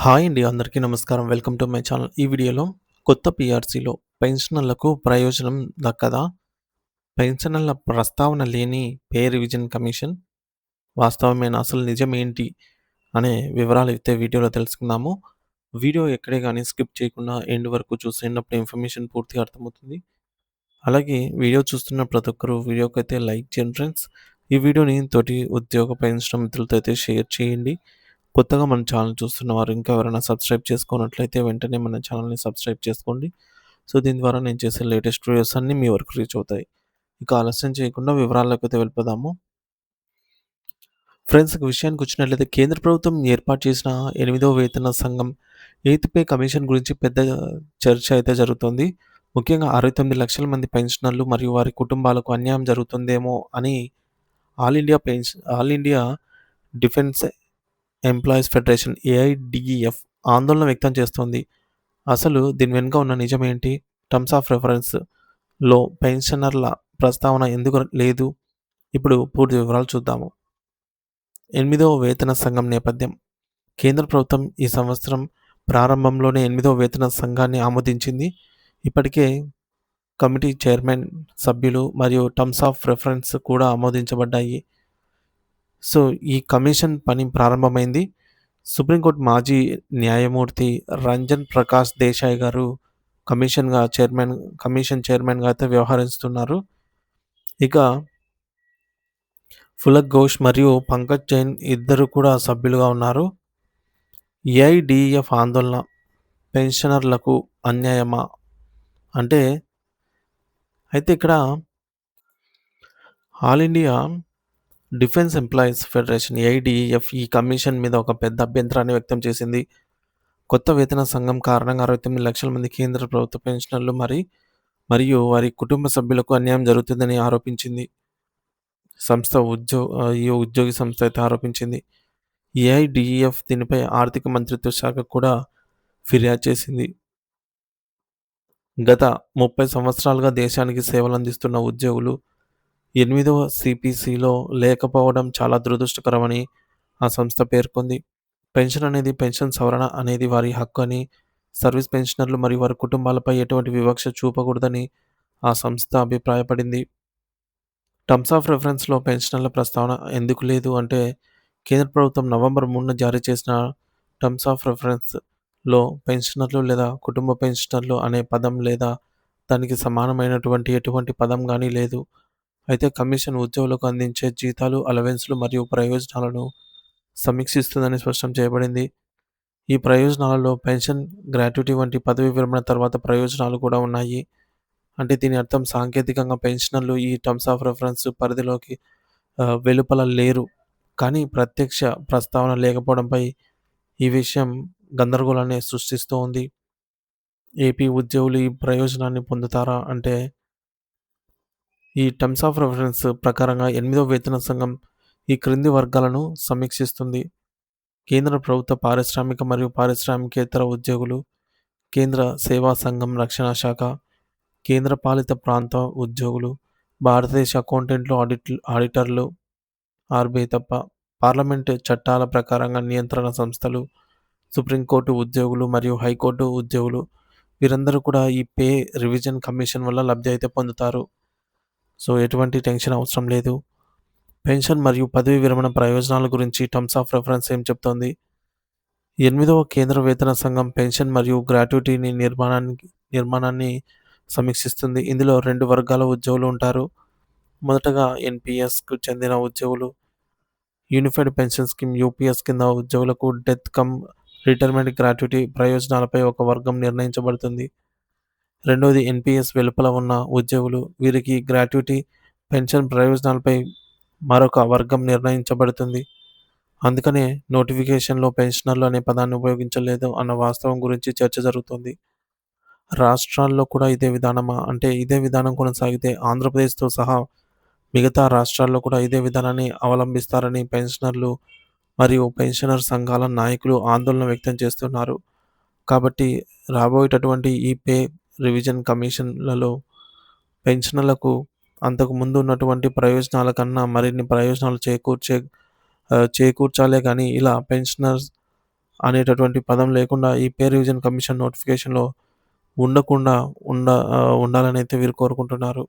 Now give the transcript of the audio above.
Hi అండి అందరికీ నమస్కారం. Welcome to my channel. ఈ వీడియోలో కొత్త పిఆర్సీలో పెన్షనర్లకు ప్రయోజనం దక్కదా పెన్షనర్ల ప్రస్తావన లేని పే రివిజన్ కమిషన్ వాస్తవమైన అసలు నిజం ఏంటి అనే వివరాలు అయితే వీడియోలో తెలుసుకుందాము. వీడియో ఎక్కడే కానీ స్కిప్ చేయకుండా ఎండ్ వరకు చూసినప్పుడు ఇన్ఫర్మేషన్ పూర్తిగా అర్థమవుతుంది. అలాగే వీడియో చూస్తున్న ప్రతి ఒక్కరు వీడియోకి అయితే లైక్ చేయండి ఫ్రెండ్స్. ఈ వీడియోని తోటి ఉద్యోగ పెన్షన్ మిత్రులతో అయితే షేర్ చేయండి. కొత్తగా మన ఛానల్ చూస్తున్న వారు ఇంకా ఎవరైనా సబ్స్క్రైబ్ చేసుకున్నట్లయితే వెంటనే మన ఛానల్ని సబ్స్క్రైబ్ చేసుకోండి. సో దీని ద్వారా నేను చేసే లేటెస్ట్ వీడియోస్ అన్నీ మీ వరకు రీచ్ అవుతాయి. ఇక ఆలస్యం చేయకుండా వివరాల్లోకి అయితే వెళ్ళిపోదాము. ఫ్రెండ్స్ ఒక విషయానికి వచ్చినట్లయితే కేంద్ర ప్రభుత్వం ఏర్పాటు చేసిన ఎనిమిదవ వేతన సంఘం ఎయిత్ పే కమిషన్ గురించి పెద్ద చర్చ అయితే జరుగుతుంది. ముఖ్యంగా అరవై తొమ్మిది లక్షల మంది పెన్షనర్లు మరియు వారి కుటుంబాలకు అన్యాయం జరుగుతుందేమో అని all India pension all India defence employees federation AIDEF ఆందోళన వ్యక్తం చేస్తోంది. అసలు దీని వెనుక ఉన్న నిజమేంటి? టర్మ్స్ ఆఫ్ రెఫరెన్స్లో పెన్షనర్ల ప్రస్తావన ఎందుకు లేదు? ఇప్పుడు పూర్తి వివరాలు చూద్దాము. ఎనిమిదవ వేతన సంఘం నేపథ్యం. కేంద్ర ప్రభుత్వం ఈ సంవత్సరం ప్రారంభంలోనే ఎనిమిదవ వేతన సంఘాన్ని ఆమోదించింది. ఇప్పటికే కమిటీ చైర్మన్ సభ్యులు మరియు టర్మ్స్ ఆఫ్ రెఫరెన్స్ కూడా ఆమోదించబడ్డాయి. సో ఈ కమిషన్ పని ప్రారంభమైంది. సుప్రీంకోర్టు మాజీ న్యాయమూర్తి రంజన్ ప్రకాష్ దేశాయ్ గారు కమిషన్గా చైర్మన్ కమిషన్ చైర్మన్గా అయితే వ్యవహరిస్తున్నారు. ఇక ఫులక్ ఘోష్ మరియు పంకజ్ జైన్ ఇద్దరు కూడా సభ్యులుగా ఉన్నారు. ఏఐడిఎఫ్ ఆందోళన పెన్షనర్లకు అన్యాయమా? అంటే అయితే ఇక్కడ all India defence employees federation AIDF ఈ కమిషన్ మీద ఒక పెద్ద అభ్యంతరాన్ని వ్యక్తం చేసింది. కొత్త వేతన సంఘం కారణంగా అరవై తొమ్మిది లక్షల మంది కేంద్ర ప్రభుత్వ పెన్షనర్లు మరి మరియు వారి కుటుంబ సభ్యులకు అన్యాయం జరుగుతుందని ఆరోపించింది. సంస్థ ఉద్యోగ ఈ ఉద్యోగి సంస్థ అయితే ఆరోపించింది. ఏఐడిఎఫ్ దీనిపై ఆర్థిక మంత్రిత్వ శాఖ కూడా ఫిర్యాదు చేసింది. గత ముప్పై సంవత్సరాలుగా దేశానికి సేవలు అందిస్తున్న ఉద్యోగులు ఎనిమిదవ సిపిసిలో లేకపోవడం చాలా దురదృష్టకరమని ఆ సంస్థ పేర్కొంది. పెన్షన్ అనేది పెన్షన్ సవరణ అనేది వారి హక్కు అని సర్వీస్ పెన్షనర్లు మరియు వారి కుటుంబాలపై ఎటువంటి వివక్ష చూపకూడదని ఆ సంస్థ అభిప్రాయపడింది. టర్మ్స్ ఆఫ్ రెఫరెన్స్లో పెన్షనర్ల ప్రస్తావన ఎందుకు లేదు అంటే కేంద్ర ప్రభుత్వం నవంబర్ మూడున జారీ చేసిన టర్మ్స్ ఆఫ్ రెఫరెన్స్లో పెన్షనర్లు లేదా కుటుంబ పెన్షనర్లు అనే పదం లేదా దానికి సమానమైనటువంటి ఎటువంటి పదం కానీ లేదు. అయితే కమిషన్ ఉద్యోగులకు అందించే జీతాలు అలవెన్స్లు మరియు ప్రయోజనాలను సమీక్షిస్తుందని స్పష్టం చేయబడింది. ఈ ప్రయోజనాలలో పెన్షన్ గ్రాట్యుటీ వంటి పదవి విరమణ తర్వాత ప్రయోజనాలు కూడా ఉన్నాయి. అంటే దీని అర్థం సాంకేతికంగా పెన్షనర్లు ఈ టర్మ్స్ ఆఫ్ రెఫరెన్స్ పరిధిలోకి వెలుపల లేరు. కానీ ప్రత్యక్ష ప్రస్తావన లేకపోవడంపై ఈ విషయం గందరగోళాన్ని సృష్టిస్తూ ఉంది ఏపీ ఉద్యోగులు ఈ ప్రయోజనాన్ని పొందుతారా అంటే ఈ టర్మ్స్ ఆఫ్ రెఫరెన్స్ ప్రకారంగా ఎనిమిదో వేతన సంఘం ఈ క్రింది వర్గాలను సమీక్షిస్తుంది. కేంద్ర ప్రభుత్వ పారిశ్రామిక మరియు పారిశ్రామికేతర ఉద్యోగులు కేంద్ర సేవా సంఘం రక్షణ శాఖ కేంద్ర పాలిత ప్రాంత ఉద్యోగులు భారతదేశ అకౌంటెంట్లు ఆడిట్ ఆడిటర్లు ఆర్బీఐ తప్ప పార్లమెంటు చట్టాల ప్రకారంగా నియంత్రణ సంస్థలు సుప్రీంకోర్టు ఉద్యోగులు మరియు హైకోర్టు ఉద్యోగులు వీరందరూ కూడా ఈ పే రివిజన్ కమిషన్ వల్ల లబ్ధి అయితే పొందుతారు. సో ఎటువంటి టెన్షన్ అవసరం లేదు. పెన్షన్ మరియు పదవి విరమణ ప్రయోజనాల గురించి టర్మ్స్ ఆఫ్ రెఫరెన్స్ ఏం చెప్తోంది? ఎనిమిదవ కేంద్ర వేతన సంఘం పెన్షన్ మరియు గ్రాట్యుటీని నిర్మాణానికి నిర్మాణాన్ని సమీక్షిస్తుంది. ఇందులో రెండు వర్గాల ఉద్యోగులు ఉంటారు. మొదటగా ఎన్పిఎస్కు చెందిన ఉద్యోగులు యూనిఫైడ్ పెన్షన్ స్కీమ్ యూపీఎస్ కింద ఉద్యోగులకు డెత్ కమ్ రిటైర్మెంట్ గ్రాట్యుటీ ప్రయోజనాలపై ఒక వర్గం నిర్ణయించబడుతుంది. రెండవది ఎన్పిఎస్ వెలుపల ఉన్న ఉద్యోగులు వీరికి గ్రాట్యుటీ పెన్షన్ ప్రయోజనాలపై మరొక వర్గం నిర్ణయించబడుతుంది. అందుకనే నోటిఫికేషన్లో పెన్షనర్లు అనే పదాన్ని ఉపయోగించలేదు అన్న వాస్తవం గురించి చర్చ జరుగుతుంది. రాష్ట్రాల్లో కూడా ఇదే విధానమా? అంటే ఇదే విధానం కొనసాగితే ఆంధ్రప్రదేశ్తో సహా మిగతా రాష్ట్రాల్లో కూడా ఇదే విధానాన్ని అవలంబిస్తారని పెన్షనర్లు మరియు పెన్షనర్ సంఘాల నాయకులు ఆందోళన వ్యక్తం చేస్తున్నారు. కాబట్టి రాబోయేటటువంటి ఈ పే రివిజన్ కమిషన్లలో పెన్షనర్లకు అంతకు ముందు ఉన్నటువంటి ప్రయోజనాల కన్నా మరిన్ని ప్రయోజనాలు చేకూర్చే చేకూర్చాలే కానీ ఇలా పెన్షనర్స్ అనేటటువంటి పదం లేకుండా ఈ పే రివిజన్ కమిషన్ నోటిఫికేషన్‌లో ఉండకుండా ఉండ ఉండాలని అయితే వీరు కోరుకుంటున్నారు.